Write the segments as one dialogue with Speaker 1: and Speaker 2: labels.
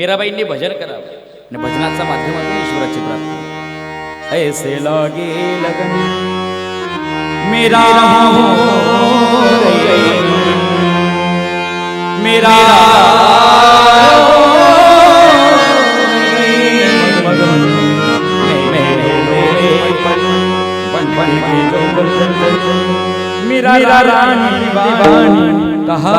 Speaker 1: मीराबाईंनी भजन करावं. आणि भजनाच्या माध्यमातून ईश्वराची प्रार्थना ऐसे लागे लगन. मेरा मेरा मेरा रानी दीवानी कहा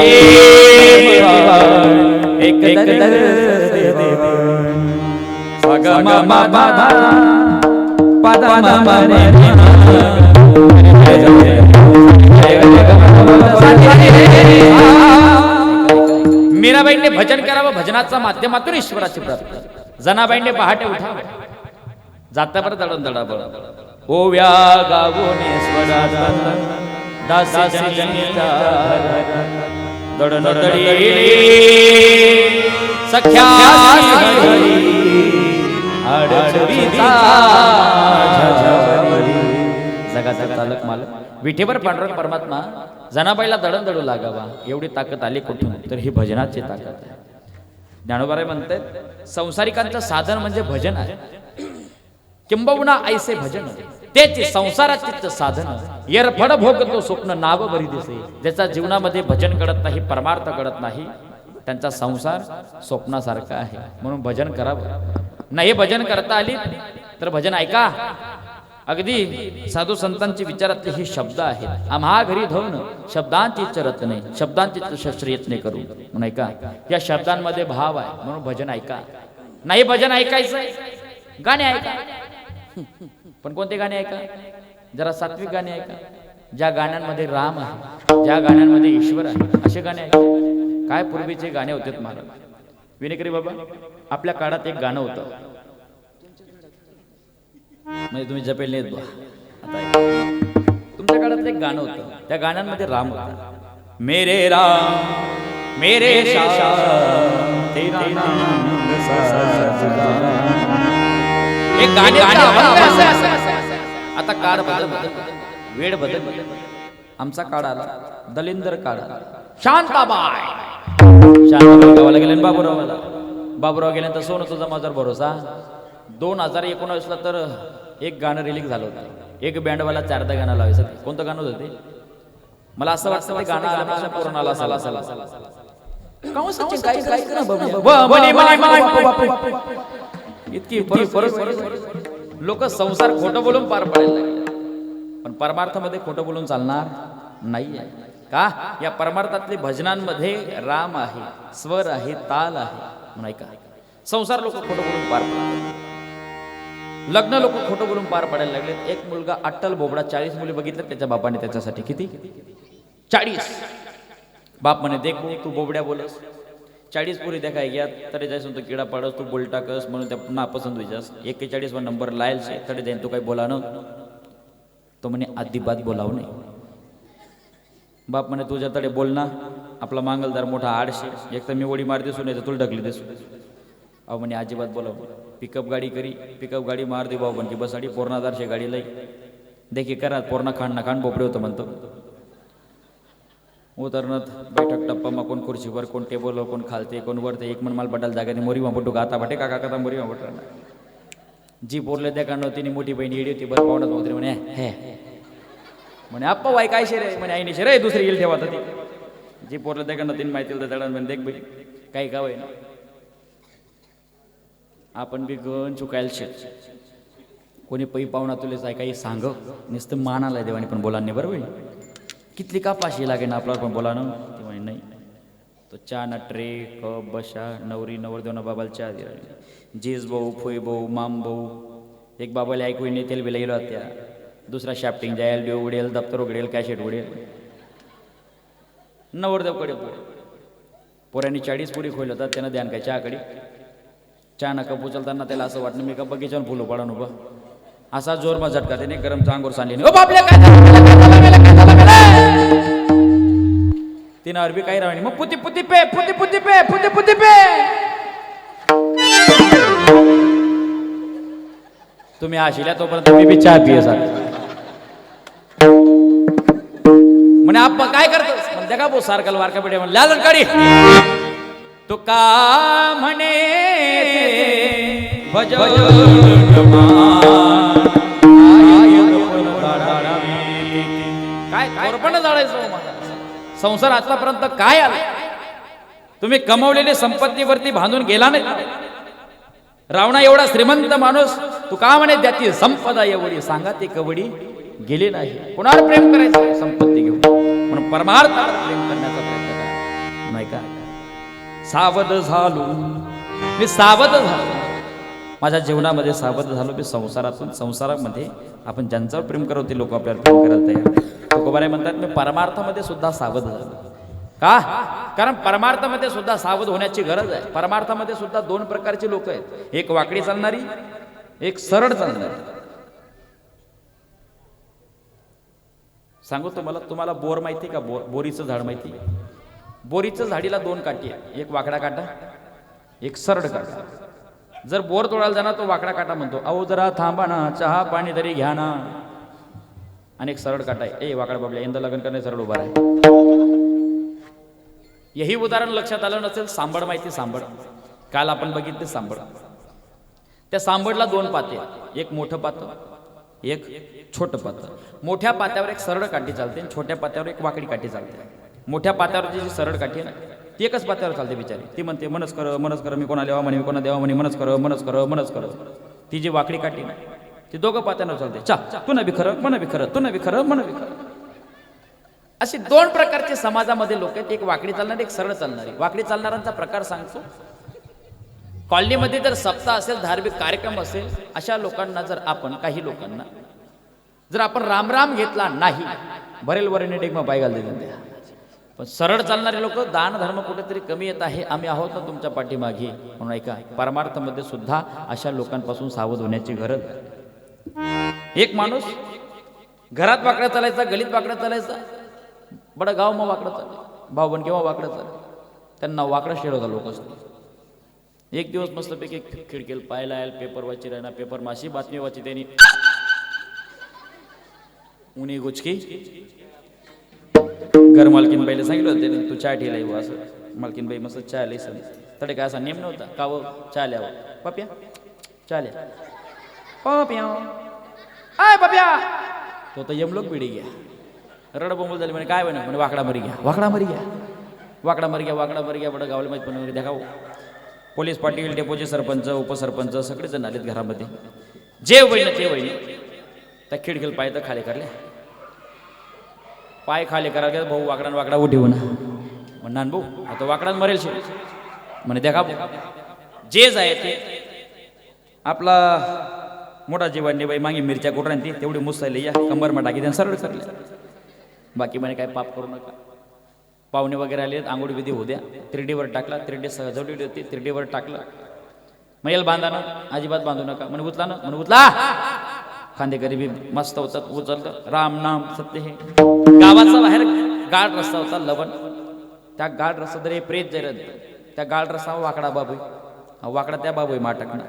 Speaker 1: मीराबाईंनी भजन करावं भजनाच्या माध्यमातून ईश्वराची प्रार्थना जनाबाईंनी पहाटे उठावं. जाता बरं दळण दडा बळ ओव्या गावोने स्वराचा दासी जनिता. दडी सख्या चालक मालक. विठेवर पांडुरंग परमात्मा जनाबाईला दडण दडू लागावा एवढी ताकद आली कुठून? तर ही भजनाची ताकद आहे. ज्ञानोबाराय म्हणतात संसारिकांचं साधन म्हणजे भजन आहे. किंबहुना ऐसे भजन तेच संसाराचे साधन येरफड भोगतो स्वप्न नाव बरी दिसे ज्याचा जीवनामध्ये भजन घडत नाही परमार्थ घडत नाही त्यांचा संसार स्वप्नासारखा आहे. म्हणून भजन करावं. नाही भजन करता आली तर भजन ऐका. अगदी साधू संतांची विचारातले हे शब्द आहेत. आम्हा घरी धवन शब्दांची चरत नाही शब्दांची शस्त्रियत नाही करू म्हणून ऐका या शब्दांमध्ये भाव आहे म्हणून भजन ऐका. नाही भजन ऐकायचं गाणे ऐका. पण कोणते गाणे ऐका? जरा सात्विक गाणे ऐका. ज्या गाण्यांमध्ये राम आहे ज्या गाण्यांमध्ये ईश्वर आहे असे गाणे ऐका. काय पूर्वीचे गाणे होते महाराज विनेकरी बाबा आपल्या काळात एक गाणं होतं. म्हणजे तुम्ही जपेल नाहीत बा. आता तुमच्या काळात एक गाणं होतं. त्या गाण्यांमध्ये राम होता. मेरे राम मेरे श्याम, तेरा नाम सजदा. हे गाणे आता काळ बदल बदल वेळ बदल बदल. आमचा काळ आला दलिंदर काळ आला शांताबाई शांताबाई गावाला गेले बाबूरावाला बाबूराव गेल्यानंतर सोनं तुझा माझ्यावर भरोसा दोन हजार एकोणावीसला तर एक गाणं रिलीज झालं होतं एक बँडवाला चारदा गाणं लावायचं कोणतं गाणं होतं ते मला असं वाटतं ते गाणं आल्यापासून कोरोनाला असायला असायला असायला काहून सचिन इतकी लोक संसार खोटं बोलून पार पाडायला पण परमार्थामध्ये खोटं बोलून चालणार नाही आहे का? या परमार्थातले भजनांमध्ये राम आहे स्वर आहे ताल आहे. म्हणून ऐका. संसार लोक खोटं बोलून पार पडतात लग्न लोक खोटं बोलून पार पाडायला लागलेत. एक मुलगा अट्टल बोबडा चाळीस मुली बघितल्या त्याच्या बापाने त्याच्यासाठी. किती? चाळीस. बाप म्हणे देख तू बोबड्या बोलस. चाळीस पुरी देखाय घ्या तरी जायसून तो किडा पाडस तू बोल टाकस म्हणून त्या नापसंत विचारस एक्केचाळीस वर नंबर लायल शे तरी जाईन तू काही बोला न तो म्हणे अजिबात बोलावं नाही बाप म्हणे तुझ्या तडे बोल ना आपला मांगलदार मोठा आडशे. एक तर मी उडी मार दिसू नाही तर तुला ढकली दिसू. अहो म्हणे अजिबात बोलाव पिकअप गाडी करी पिकअप गाडी मार दे भाऊ म्हणजे बसाडी पोरणादारशे गाडी लई. देखी करा पोरणा खाण ना खाण बोपडे होतं म्हणतो. उतरनत बैठक टप्पा मग कोण खुर्चीवर कोण टेबलवर कोण खालते कोण वरते एक मन माल बटाल जागा मोरी वापटू गाता भाटे काका काता मोरी वापट जी पोरले त्या काढणं तिने मोठी बहीण येडी होती बरं पाहुणत होती म्हणे हे म्हणे आप्पा बाई काय शेरे म्हणे आईने शेरे दुसरी येईल ठेवा ती जी पोरले त्या काढणं तिने माहिती तर म्हणे देख बाई काही आहे ना आपण बी गण चुकायला शेत कोणी पै पाहुणा तुले आहे काही सांग नुसतं मानाला देवाने पण बोला नाही बरोबर कितली कापाशी लागेल ना आपल्याला पण बोला ना ती म्हणे नाही. तो चहा ना ट्रे कप बशा नवरी नवरदेवना बाबाला चहा दिला. जीज भाऊ फुई भाऊ माम भाऊ एक बाबाला ऐकू नाही तेल बिला गेलो त्या दुसरा शॅफ्टिंग जायल देव उडेल दप्तर उघडेल कॅशेट उडेल नवरदेवकडे पोर पोरांनी चाळीस पुरी खोल होतात त्यानं ध्यान काय चहाकडे चहा कप उचलताना त्याला असं वाटलं मी का बगीच्यावर फुलं पडा उभा. असा जोर मग झटका त्याने गरम अंगोर सांडली. तिनं अरबी काही राहिली मग पुती पुती पे पुती पुती पे पुती पुती पे तुम्ही आशिल्या तोपर्यंत मी बी चहा पिय सर म्हणे आपण काय करतो म्हणते का भाऊ सारखा वारका पिढे म्हणलं लाल काढी तो का म्हणे काय कोरपण जाळायचं हो माझा? संसार आतापर्यंत काय आला? तुम्ही कमवलेली संपत्तीवरती बांधून गेला नाही. रावणा एवढा श्रीमंत माणूस तू का म्हणे त्याची संपदा एवढी? सांगा ती कवडी गेली नाही. कोणावर प्रेम करायचं? संपत्ती घेऊन. म्हणून परमार्थ प्रेम करण्याचा प्रयत्न करा. नाही का? सावध झालो. मी सावध झालो. माझ्या जीवनामध्ये सावध झालो. मी संसारातून संसारामध्ये आपण ज्यांच्यावर प्रेम करतो ते लोक आपल्याला प्रेम करायला तयार तुकोबाराय म्हणतात मी परमार्थामध्ये सुद्धा सावध झालो का? कारण परमार्थामध्ये सुद्धा सावध होण्याची गरज आहे. परमार्थामध्ये सुद्धा दोन प्रकारची लोक आहेत. एक वाकडी चालणारी एक सरळ चालणारी. सांगू तुम्हाला तुम्हाला बोर माहिती का? बोर बोरीचं झाड माहिती बोरीचं झाडीला दोन काठी आहे एक वाकडा काटा एक सरळ काटा. जर बोर तोडायला जाणार तो वाकडा काटा म्हणतो अहो जरा थांबा ना चहा पाणी तरी घ्या ना. आणि एक सरळ काटा आहे. ए वाकड बाबल्या यंदा लग्न करणे सरळ उभा आहे यही उदाहरण लक्षात आलं नसेल सांबड माहिती सांबड. काल आपण बघितले सांबड. त्या सांबडला दोन पाते एक मोठं पातं एक छोटं पातं. मोठ्या पात्यावर एक सरळ काठी चालते आणि छोट्या पात्यावर एक वाकडी काठी चालते. मोठ्या पात्यावरची जी सरळ काठी आहे ना ती एकच पात्यावर चालते बिचारी. ती म्हणते मनस कर मनस कर मी कोणा देवा म्हणे मी कोणा देवा म्हणे मनस कर मनस कर मनस कर. ती जी वाकडी काठी ना ते दोघं पात्यानं चालते चा तू ना खरं मन बी खरं तू ना खरं मन बी खरं. अशी दोन प्रकारचे समाजामध्ये लोक आहेत. एक वाकडी चालणारी एक सरळ चालणारी. वाकडी चालणाऱ्यांचा प्रकार सांगतो. कॉलनीमध्ये जर सप्ताह असेल धार्मिक कार्यक्रम असेल अशा लोकांना जर आपण काही लोकांना जर आपण रामराम घेतला नाही बरेल वरेने डेगमा पाय घालते द्या. पण सरळ चालणारे लोक दान धर्म कुठेतरी कमी येत आहे आम्ही आहोत ना तुमच्या पाठीमागे. म्हणून ऐका परमार्थामध्ये सुद्धा अशा लोकांपासून सावध होण्याची गरज आहे. एक माणूस घरात वाकडा चालायचा गलीत वाकडा चालायचा बडं गाव मग वाकडं चाललं भाऊ बन केव्हा वाकडं चाललं त्यांना वाकडं शेड होता लोक एक दिवस मस्तपैकी खिडकीला पाहायला यायला पेपर वाची राहिला पेपर माशी बातमी वाची त्यांनी. उन्ही गुचकी. घर मालकीन बाईला सांगितलं होतं तू चहा ठेला येऊ असं. मालकीन बाई मस्त चहा लई सण तडे काय असा नेम नव्हता का व चहा ल्यावं. पप्या चहा पप्या। आय पप्या। तो तर यमलोक पिढी घ्या. रडबोंबल झाली म्हणे काय म्हणे? म्हणे वाकडा मरी घ्या. वाकडा मरी घ्या. वाकडा मरी घ्या वाकडा मरी घ्या बडं गावला माहीत पण देखाव. पोलीस पाटील डेपोचे सरपंच उपसरपंच सगळेजण आलेत घरामध्ये. जे वहिन ते वहिनी त्या खिडकीला पाय तर खाली करले पाय खाली करा गेलं, भाऊ वाकडा उठे वाकडा उठी ना म्हणणार भाऊ आता वाकडान मरेल शे. म्हणे देखा जे जाय ते. आपला मोठा जीवांनी बाई मागे मिरच्या कुठं ती तेवढी मुसायला या कंबरमा टाकी त्यानं सरळ करले बाकी म्हणे काय पाप करू नका. पाहुणे वगैरे आले आंघोळ विधी होऊ द्या. त्रिडीवर टाकला त्रिडी सजवलेली होती त्रिडीवर टाकलं. मैल बांधा ना अजिबात बांधू नका. म्हणे उचला ना. म्हणे उचला. खांदे गरीबी मस्त होतात उचलत राम नाम सत्य हे. गावाचा बाहेर गाड रस्ता होता लवण. त्या गाड रस्ता जर हे प्रेत जर त्या गाड रस्ता वाकडा बाबू वाकडा त्या बाबू आहे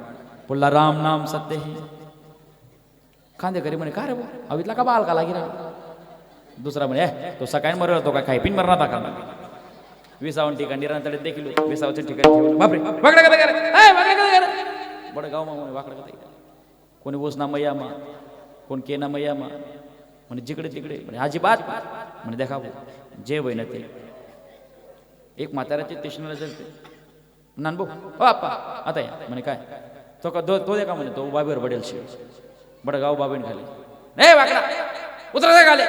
Speaker 1: पुढला राम नाम सत्य हे. खांदे घरी म्हणे का रे भाऊ? अवितला का बाल का लागी राहिला दुसरा म्हणे तो सकाळी मरला तो का? खाय पिन मरणार का? विसावण ठिकाण निरांतडे देखील विसावच्या ठिकाणी ठेवलं. बापरे वाकडं कथा ए, कथा करा? बडं गाव मा म्हणे वाकडा कथा करा? कोणी ओसना मैया मा कोण केना मैया मा म्हणे जिकडे तिकडे. म्हणे अजिबात. म्हणे देखा जे वय ना ते. एक म्हाताऱ्याचे स्टेशनला चलते नानबो हो आप्पा आता या. म्हणे काय? तो का तो तो दे का म्हणे तो बाबीवर पडेल शिव बडगाव गाव बाबीन खाली नाही वाकडा उतरा खाले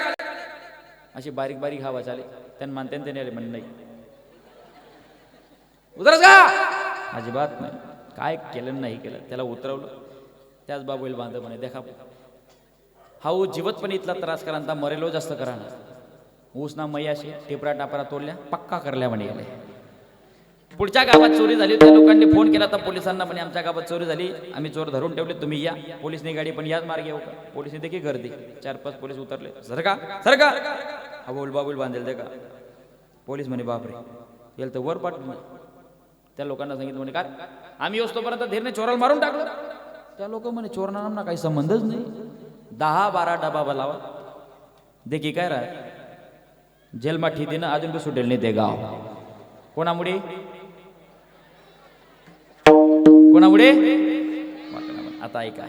Speaker 1: अशी बारीक बारीक हवा चाले. त्यांना मानते त्यांनी आले म्हणे नाही. उतरस का? अजिबात नाही. काय केलं नाही केलं. त्याला उतरवलं. त्याच बाबूल बांध म्हणे देखा. हा ऊ पण इथला त्रास करा मरेलो जास्त करा ना. ऊस ना मैयाशी टिपरा टापरा तोडल्या पक्का करल्या म्हणे गेले पुढच्या गावात चोरी झाली त्या लोकांनी फोन केला तर पोलिसांना म्हणे आमच्या गावात चोरी झाली आम्ही चोर धरून ठेवले तुम्ही या. पोलिसनी गाडी पण याच मार्गे येऊ का? पोलिसने देखील गर्दी चार पाच पोलीस उतरले. सर का? सर का? बाबुल बांधेल ते का? पोलीस म्हणे बापरे येल तर वर पाठ त्या लोकांना सांगितलं म्हणे काय? आम्ही असतोपर्यंत धीरने चोराला मारून टाकलं. त्या लोक म्हणे चोरणारांना काही संबंधच नाही. दहा बारा डबा बलावा. देखी काय राह जेलमा ठितीनं अजून बी सुटेल नाही ते गाव. कोणामुळे? कोणामुळे आता ऐका.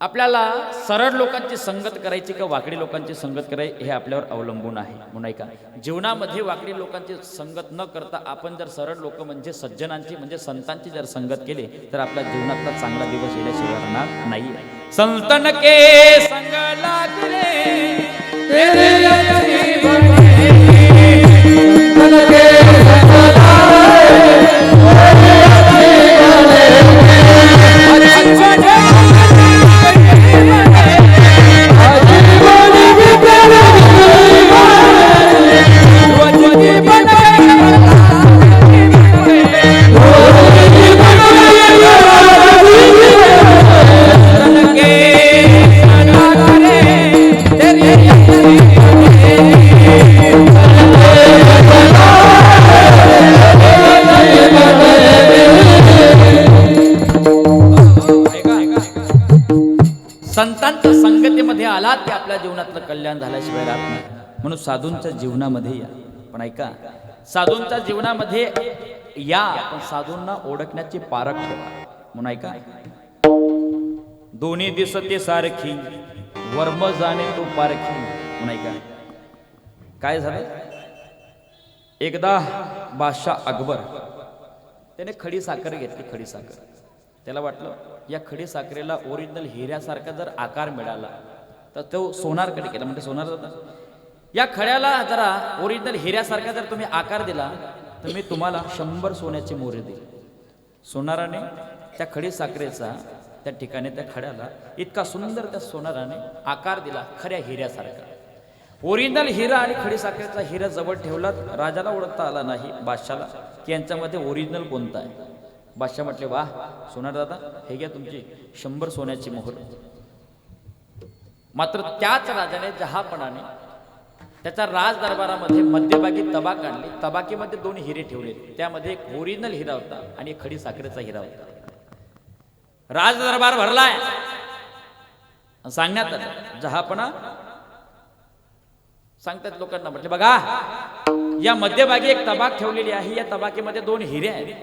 Speaker 1: आपल्याला सरळ लोकांची संगत करायची का वाकडी लोकांची संगत करायची हे आपल्यावर अवलंबून आहे. म्हणून ऐका जीवनामध्ये वाकडी लोकांची संगत न करता आपण जर सरळ लोक म्हणजे सज्जनांची म्हणजे संतांची जर संगत केली तर आपल्या जीवनातला चांगला दिवस येण्याशिवाय राहणार नाही संतन के संग लागले आला ते आपल्या जीवनातलं कल्याण झाल्याशिवाय राहत नाही. म्हणून साधूंच्या जीवनामध्ये या. पण ऐका साधूंच्या जीवनामध्ये या पण साधूंना ओळखण्याची पारख ठेवा. म्हणून ऐका. दोन्ही दिसते सारखी वर्म जाणे तो पारखी. म्हणून ऐका. काय झालं? एकदा बादशाह अकबर त्याने खडी साखर घेतली खडी साखर. त्याला वाटलं या खडी साखरेला ओरिजिनल हिऱ्यासारखा जर आकार मिळाला तर तो सोनारकडे केला म्हणजे सोनार जाता या खड्याला जरा ओरिजिनल हिऱ्यासारखा जर तुम्ही आकार दिला तर मी तुम्हाला शंभर सोन्याचे मोरे देईल सोनाराने त्या खडी साखरेचा त्या ठिकाणी त्या खड्याला इतका सुंदर त्या सोनाराने आकार दिला खऱ्या हिऱ्यासारखा. ओरिजिनल हिरा आणि खडी साखरेचा हिरा जवळ ठेवला राजाला ओळखता आला नाही बादशाला की यांच्यामध्ये ओरिजिनल कोणता आहे? बादशाह म्हटले वा सोनार दादा हे घ्या तुमची शंभर सोन्याची मोहर. मात्र त्याच राजाने जहापणाने त्याच्या राजदरबारामध्ये मध्यभागी तबाक आणली. तबाकीमध्ये दोन हिरे ठेवले त्यामध्ये एक ओरिजिनल हिरा होता आणि एक खडी साखरेचा हिरा होता. राज दरबार भरलाय सांगण्यात आलं जहापणा सांगतात लोकांना म्हटले बघा या मध्यभागी एक तबाक ठेवलेली आहे. या तबाकीमध्ये दोन हिरे आहेत.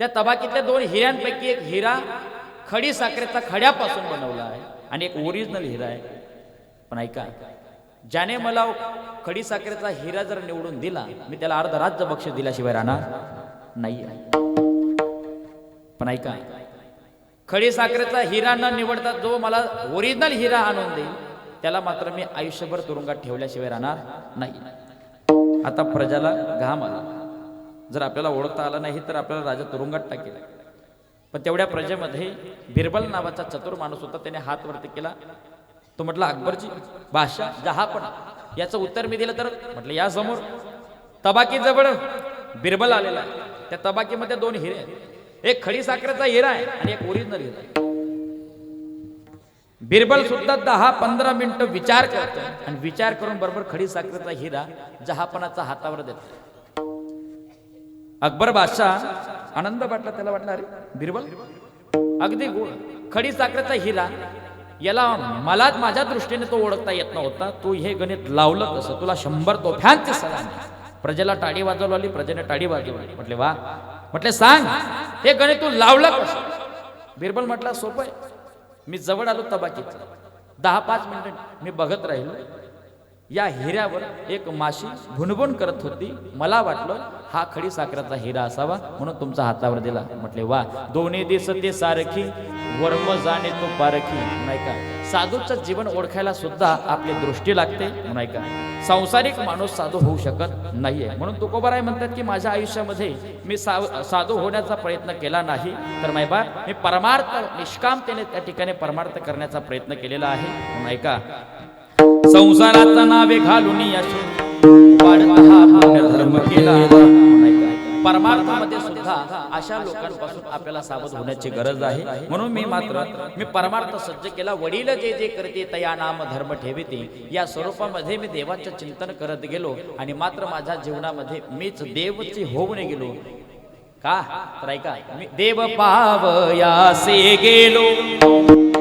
Speaker 1: त्या तबाकीतल्या दोन हिऱ्यांपैकी एक हिरा खडी साखरेचा खड्यापासून बनवला आहे. आणि एक ओरिजिनल हिरा आहे. पण ऐका ज्याने मला खडी साखरेचा हिरा जर निवडून दिला मी त्याला अर्ध राज्य बक्षीस दिल्याशिवाय राहणार नाही पण ऐका खडी साखरेचा हिरा न निवडता जो मला ओरिजिनल हिरा आणून देईल त्याला मात्र मी आयुष्यभर तुरुंगात ठेवल्याशिवाय राहणार नाही. आता प्रजाला घाम आला. जर आपल्याला ओळखता आलं नाही तर आपल्याला राजा तुरुंगात टाकेल. पण तेवढ्या प्रजेमध्ये बिरबल नावाचा चतुर माणूस होता त्याने हात वरती केला. तो म्हटला अकबरची भाषा जहापण याचं उत्तर मी दिलं तर म्हटलं या समोर. तबाकीजवळ बिरबल आलेला आहे. त्या तबाकीमध्ये दोन हिरे आहेत. एक खडी साखरेचा हिरा आहे आणि एक ओरिजिनल हिरा आहे. बिरबल सुद्धा दहा पंधरा मिनिटं विचार करतो आणि विचार करून बरोबर खडी साखरेचा हिरा जहापणाचा हातावर देतो अकबर बादशाह आनंद वाटला त्याला वाटला अरे बिरबल? अगदी खडी साखरेचा हिरा. याला मलाच माझ्या दृष्टीने तो ओळखता येत नव्हता. तू हे गणित लावलं तसं तुला शंभर तो फॅनचे सलाम. प्रजेला टाळी वाजवली आली प्रजेने टाळी वाजवली. म्हटले वा. म्हटले सांग हे गणित तू लावलं कसं? बिरबल म्हटला सोपं आहे. मी जवळ आलो तबाकीचं. दहा पाच मिनिटं मी बघत राहिलो. या हिऱ्यावर एक माशी भुणभुण करत होती. मला वाटलं हा खडी साखराचा हिरा असावा म्हणून तुमचा हातावर दिला. म्हटले वा दोन्ही दिसते सारखी वर्म जाणे तो पारखी. नाही का साधूचं जीवन ओळखायला सुद्धा आपली दृष्टी लागते. नाही का संसारिक माणूस साधू होऊ शकत नाहीये. म्हणून तुकोबाराय म्हणतात की माझ्या आयुष्यामध्ये मी सा- साधू होण्याचा प्रयत्न केला नाही. तर मायबा मी परमार्थ निष्कामतेने त्या ठिकाणी परमार्थ करण्याचा प्रयत्न केलेला आहे. नाही का संसाराचा नावे घालून केला. परमार्थामध्ये सुद्धा अशा लोकांपासून आपल्याला सावध होण्याची गरज आहे. म्हणून मी मात्र मी परमार्थ सज्ज केला. वडील जे जे करते तया नाम धर्म ठेवते. या स्वरूपामध्ये मी देवाचं चिंतन करत गेलो आणि मात्र माझ्या जीवनामध्ये मीच देवची होऊन गेलो. का? तर ऐका मी देव पावयासे गेलो.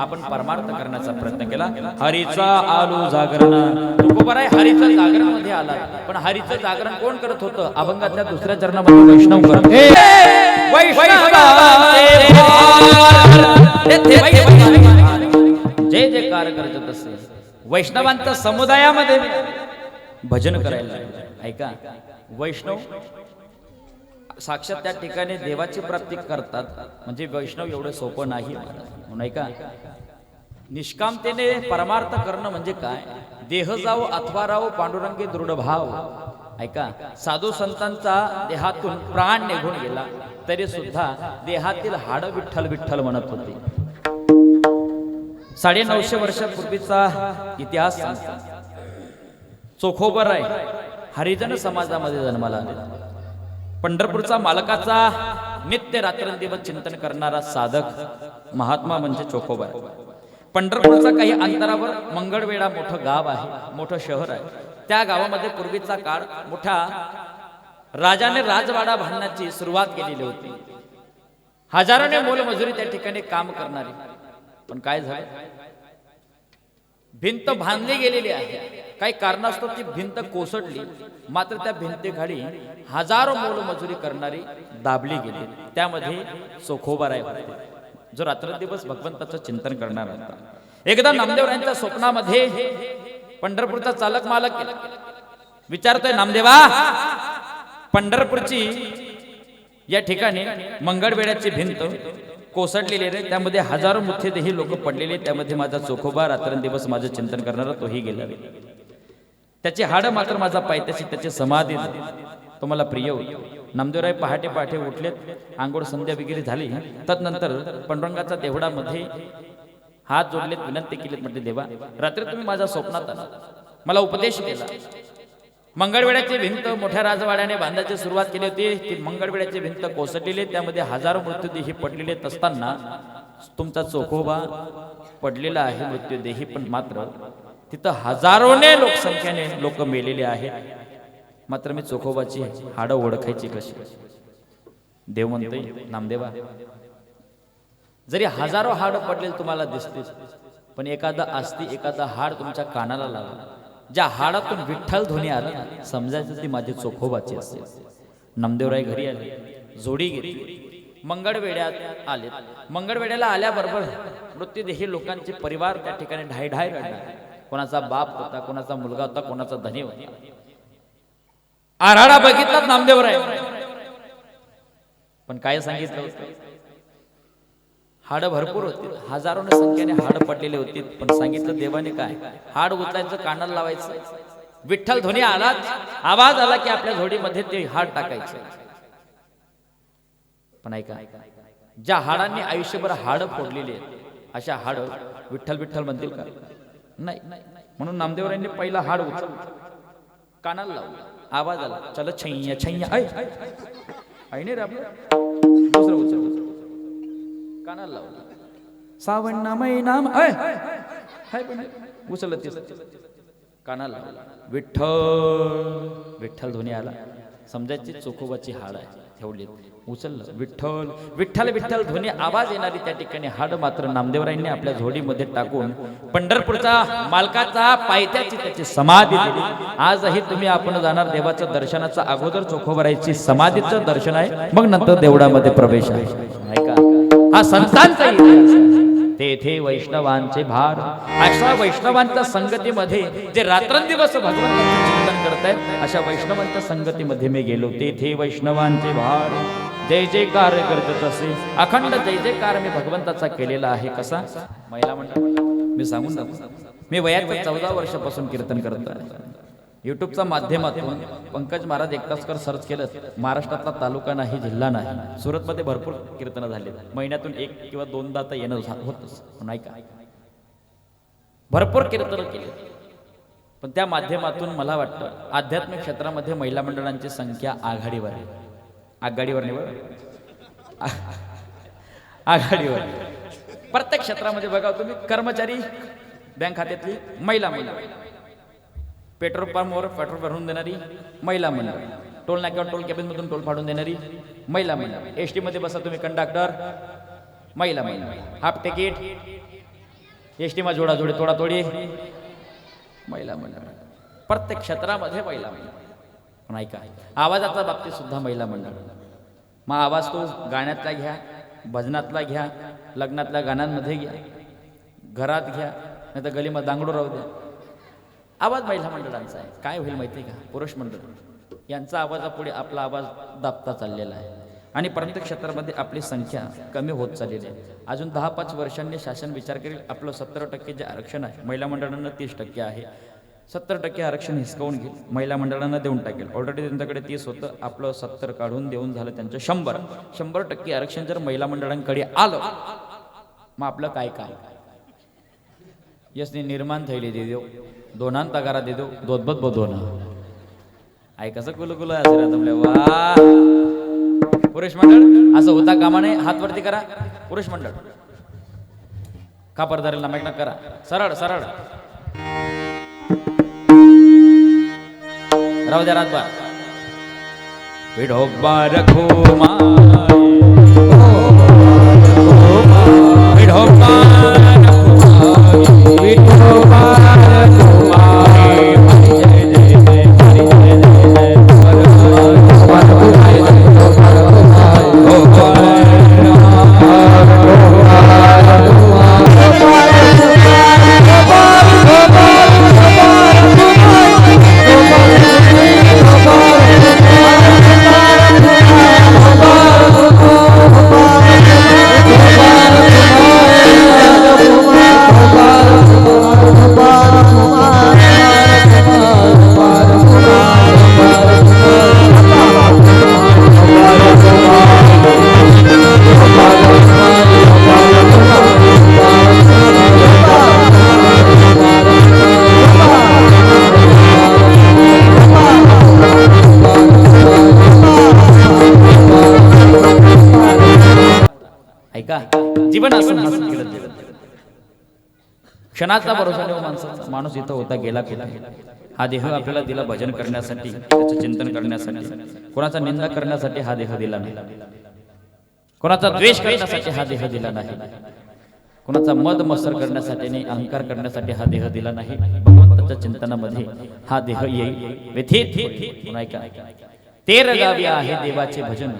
Speaker 1: आपण परमार्थ करण्याचा प्रयत्न केला. हरीचा आलो जागरण. तुकोबर आहे हरीचं जागरणमध्ये आला. पण हरीचं जागरण कोण करत होतं? अभंगातल्या दुसऱ्या चरणामध्ये वैष्णव करत जय जयकार करत असे वैष्णवांच्या समुदायामध्ये भजन करायला. ऐका. वैष्णव साक्षात त्या ठिकाणी देवाची प्राप्ती करतात. म्हणजे वैष्णव एवढं सोपं नाही म्हणून हो निष्कामतेने परमार्थ करणं म्हणजे काय? देह जाव अथवा राव पांडुरंगी दृढ भाव. ऐका? साधू संतांचा देहातून प्राण निघून गेला तरी सुद्धा देहातील हाड विठ्ठल विठ्ठल म्हणत होते. साडे नऊशे वर्षापूर्वीचा इतिहास चोखोबर आहे. हरिजन समाजामध्ये जन्माला आलेला. पंढरपूरचा मालकाचा नित्य रात्रंदिवस चिंतन करणारा साधक महात्मा म्हणजे चोखोबा पंढरपूरचा काही अंतरावर मंगळवेढा मोठं गाव आहे मोठं शहर आहे. त्या गावामध्ये पूर्वीचा काळ मोठा राजाने राजवाडा बांधण्याची सुरुवात केलेली होती. हजारोने मोलमजुरी त्या ठिकाणी काम करणारी. पण काय झालं? भिंत बांधली गेलेली आहे. काही कारणास्तव ती भिंत कोसळली. मात्र त्या भिंतीखाली हजारो मोलमजुरी करणारी दाबली गेली. त्यामध्ये सोखोबाराय होते. जो रात्रदिवस भगवंताचं चिंतन करणार होता. एकदा नामदेवरायांच्या स्वप्नामध्ये पंढरपूरचा चालक मालक विचारतोय नामदेवा पंढरपूरची या ठिकाणी मंगळवेड्याची भिंत कोसळलेली रे. त्यामध्ये हजारो मुख्यदेही लोक पडलेले त्यामध्ये माझा चोखोबा रात्रंदिवस माझं चिंतन करणारा तोही गेला. त्याची हाडं मात्र माझा पायथ्याशी त्याचे समाधी तो मला प्रिय होता नामदेवराय पहाटे पहाटे उठलेत. आंघोळ संध्या वगैरे झाली. तदनंतर पंडुरंगाचा देवडामध्ये हात जोडलेत विनंती केलीत म्हटले देवा रात्री तुम्ही माझ्या स्वप्नात आला. मला उपदेश केला मंगळवेड्याची भिंत मोठ्या राजवाड्याने बांधायची सुरुवात केली होती. ती मंगळवेड्याची भिंत कोसळलेली त्यामध्ये हजारो मृत्यूदेही पडलेले असताना तुमचा चोखोबा पडलेला आहे मृत्यूदेही पण मात्र तिथं हजारोने लोकसंख्येने लोक मेलेले आहेत. मात्र मी चोखोबाची हाडं ओळखायची कशी? देव म्हणते नामदेवा. जरी हजारो हाड पडलेले तुम्हाला दिसतील पण एखादा असती एखादा हाड तुमच्या कानाला लागला. ज्या हाडातून विठ्ठल ध्वनी आला समजायचं ती माझी चोखोबाची असते नामदेवराय घरी आले जोडी घेतली. मंगळवेड्यात आले. मंगळवेड्याला आल्याबरोबर मृत्यूदेही लोकांचे परिवार त्या ठिकाणी ढाय ढाय रडणार. कोणाचा बाप होता कोणाचा मुलगा होता कोणाचा धनी होता. आराडा बघितलाच नामदेवराय पण काय सांगितलं होतं? हाड भरपूर होती हजारोने संख्येने हाड पडलेले होते पण सांगितलं देवाने काय हाड उचलायचं कानाला लावायचं विठ्ठल ध्वनी आलाच आवाज आला की आपल्या झोडीमध्ये ते हाड टाकायचं पण ऐका ज्या हाडांनी आयुष्यभर हाड फोडलेली आहेत अशा हाड विठ्ठल विठ्ठल म्हणतील का नाही म्हणून नामदेवरायांनी पहिला हाड उचल कानाला लावलं आवाज आला चल छैया छैया ऐ नाही रे आपलं दुसरं उचल कानाला लावला. सावण महिना नाम हाय पण उचलत कानाला लावला. विठ्ठल विठ्ठल ध्वनी आला. समजायची चोखोबाची हाड आहे ठेवली उचललं. विठ्ठल विठ्ठल विठ्ठल ध्वनी आवाज येणारी त्या ठिकाणी हाड मात्र नामदेवरायांनी आपल्या झोडीमध्ये टाकून पंढरपूरचा मालकाचा पायथ्याची त्याची समाधी दिली. आजही तुम्ही आपण जाणार देवाचं दर्शनाचा अगोदर चोखोबरायची समाधीचं दर्शन आहे. मग नंतर देवळामध्ये प्रवेश आहे. ऐका हा संतांचा इतिहास तेथे वैष्णवांचे भार. अशा वैष्णवांच्या संगतीमध्ये जे रात्रंदिवस भगवंताचं चिंतन करतायत अशा वैष्णवांच्या संगतीमध्ये मी गेलो. तेथे वैष्णवांचे भार. जय जयकार करत असे अखंड जय जयकार मी भगवंताचा केलेला आहे. कसा? महिला म्हणतात मी सांगून मी वयात चौदा वर्षापासून कीर्तन करत आहे. यूट्यूबच्या माध्यमातून पंकज महाराज एकटासकर सर्च केलं महाराष्ट्रातला तालुका नाही जिल्हा नाही. सुरतमध्ये भरपूर कीर्तनं झाली महिन्यातून एक किंवा दोनदा तर येणं होतच. नाही का भरपूर कीर्तनं केली पण त्या माध्यमातून मला वाटतं आध्यात्मिक क्षेत्रामध्ये महिला मंडळांची संख्या आघाडीवर आहे. आघाडीवर नाही बरं? आघाडीवर प्रत्येक क्षेत्रामध्ये बघा तुम्ही कर्मचारी बँक खात्यातली महिला महिला पेट्रोल पंपवर पेट्रोल भरून देणारी महिला मंडळ. टोल नाक्यावर टोल कॅबिनमधून टोल फाडून देणारी महिला मंडळ. एस टीमध्ये बसा तुम्ही कंडक्टर महिला मंडळ. हाफ तिकीट एस टीमा जोडा जोडी थोडा थोडी महिला मंडळ. प्रत्येक क्षेत्रामध्ये महिला मंडळ. पण ऐका आवाजाच्या बाबतीत सुद्धा महिला मंडळ. मग आवाज तो गाण्यातला घ्या भजनातला घ्या लग्नातल्या गाण्यांमध्ये घ्या घरात घ्या नाही तर गलीमध्ये दांगडू राहू द्या. आवाज महिला मंडळांचा आहे. काय होईल माहिती आहे का? पुरुष मंडळ. यांचा आवाजापुढे आपला आवाज दाबता चाललेला आहे. आणि प्रत्येक क्षेत्रामध्ये आपली संख्या कमी होत चाललेली आहे. अजून दहा पाच वर्षांनी शासन विचार करेल आपलं सत्तर टक्के जे आरक्षण आहे महिला मंडळांना तीस टक्के आहे. सत्तर टक्के आरक्षण हिसकावून घेईल महिला मंडळांना देऊन टाकेल. ऑलरेडी त्यांच्याकडे तीस होतं आपलं सत्तर काढून देऊन झालं त्यांचं शंभर. शंभर टक्के आरक्षण जर महिला मंडळांकडे आलं मग आपलं काय काय यशने निर्माण थैली दे देव. दोनान तगारा दे देव दोदबत बदोना आई कसं कुलू कुलू असं तुमले वा. पुरुष मंडळ असं होता कामा नये हात वरती करा. पुरुष मंडळ कापर धरेल नामेक करा. सरळ सरळ. राहू द्या रातभर. रखो मा विढोबा क्षणाचा भरोसा ठेवा माणसाचा. माणूस इथं होता गेला कुठे? हा देह आपल्याला दिला भजन करण्यासाठी त्याचं चिंतन करण्यासाठी. कोणाचा निंदा करण्यासाठी हा देह दिला नाही. कोणाचा द्वेष करण्यासाठी हा देह दिला नाही. कोणाचा मद मत्सर करण्यासाठी आणि अहंकार करण्यासाठी हा देह दिला नाही. भगवंताच्या चिंतनामध्ये हा देह येईल. व्यथित ऐका. तेर गावी आहे देवाचे भजन.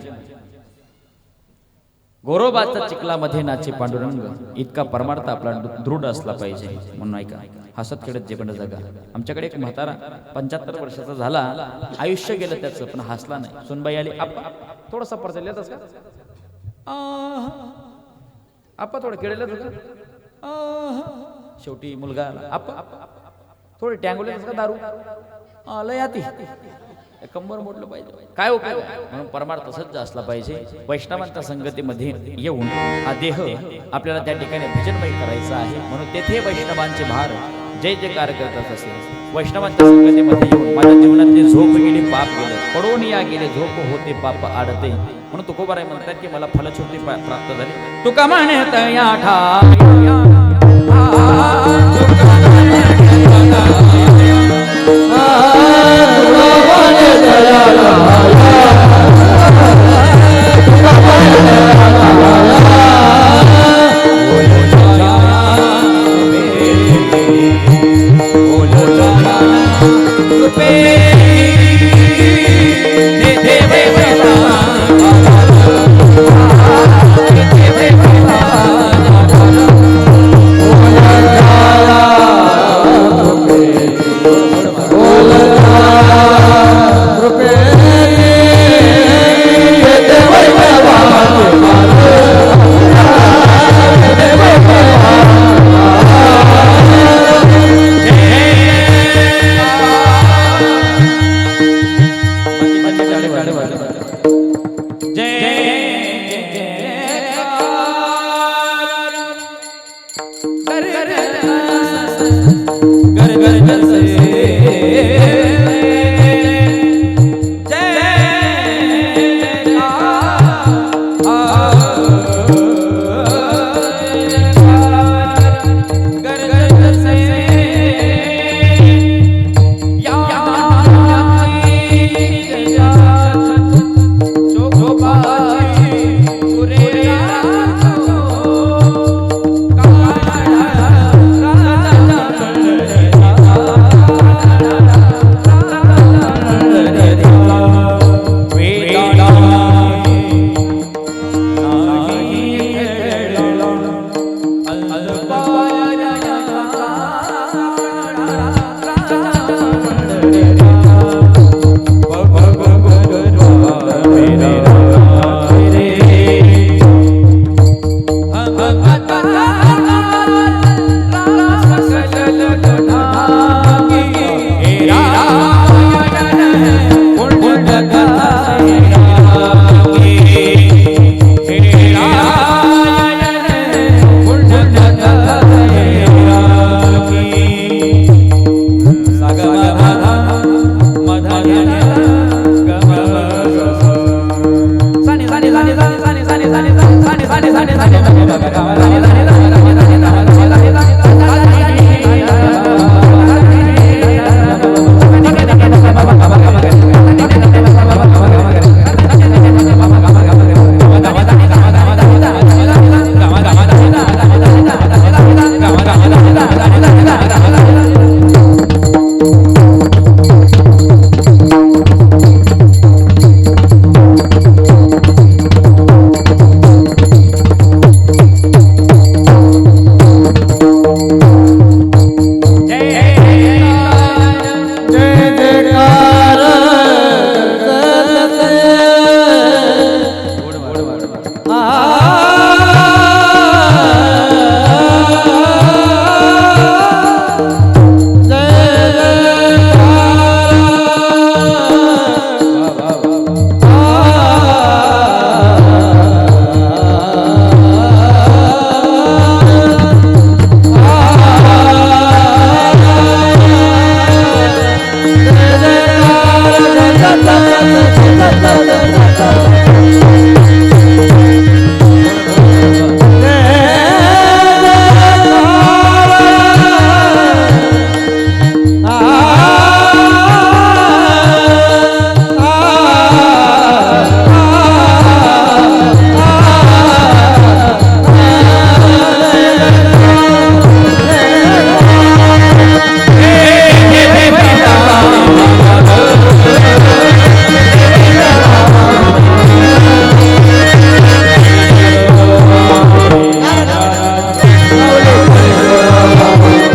Speaker 1: गोरोबाचा चिखलामध्ये नाचे पांडुरंग इतका परमार्थ आपला दृढ असला पाहिजे म्हणून ऐका हसत खेळत जेवण जगा. आमच्याकडे एक म्हातारा पंच्याहत्तर वर्षाचा झाला आयुष्य गेलं त्याचं पण हसला नाही. सुनबाई आली थोडासा पडचा येतच का? आप्पा थोडं केळेल शेवटी मुलगा आला आप्पा थोडे टँगोले का दारू? आलं याती कंबर मोडलं पाहिजे. काय उपयोग म्हणून परमार्थ सज्ज असला पाहिजे. वैष्णवांच्या संगतीमध्ये येऊन हा देह आपल्याला त्या ठिकाणी भजनमय करायचा आहे. म्हणून तेथे वैष्णवांचे भार जय जयकार करत असेल वैष्णवांच्या संगतीमध्ये येऊन माझ्या जीवनातले झोप गेली पाप गेलं. पडून या गेले झोप होते पाप आडते. म्हणून तुकोबाराय म्हणतात की मला फलछोटी प्राप्त झाली. तुका म्हणत या 하라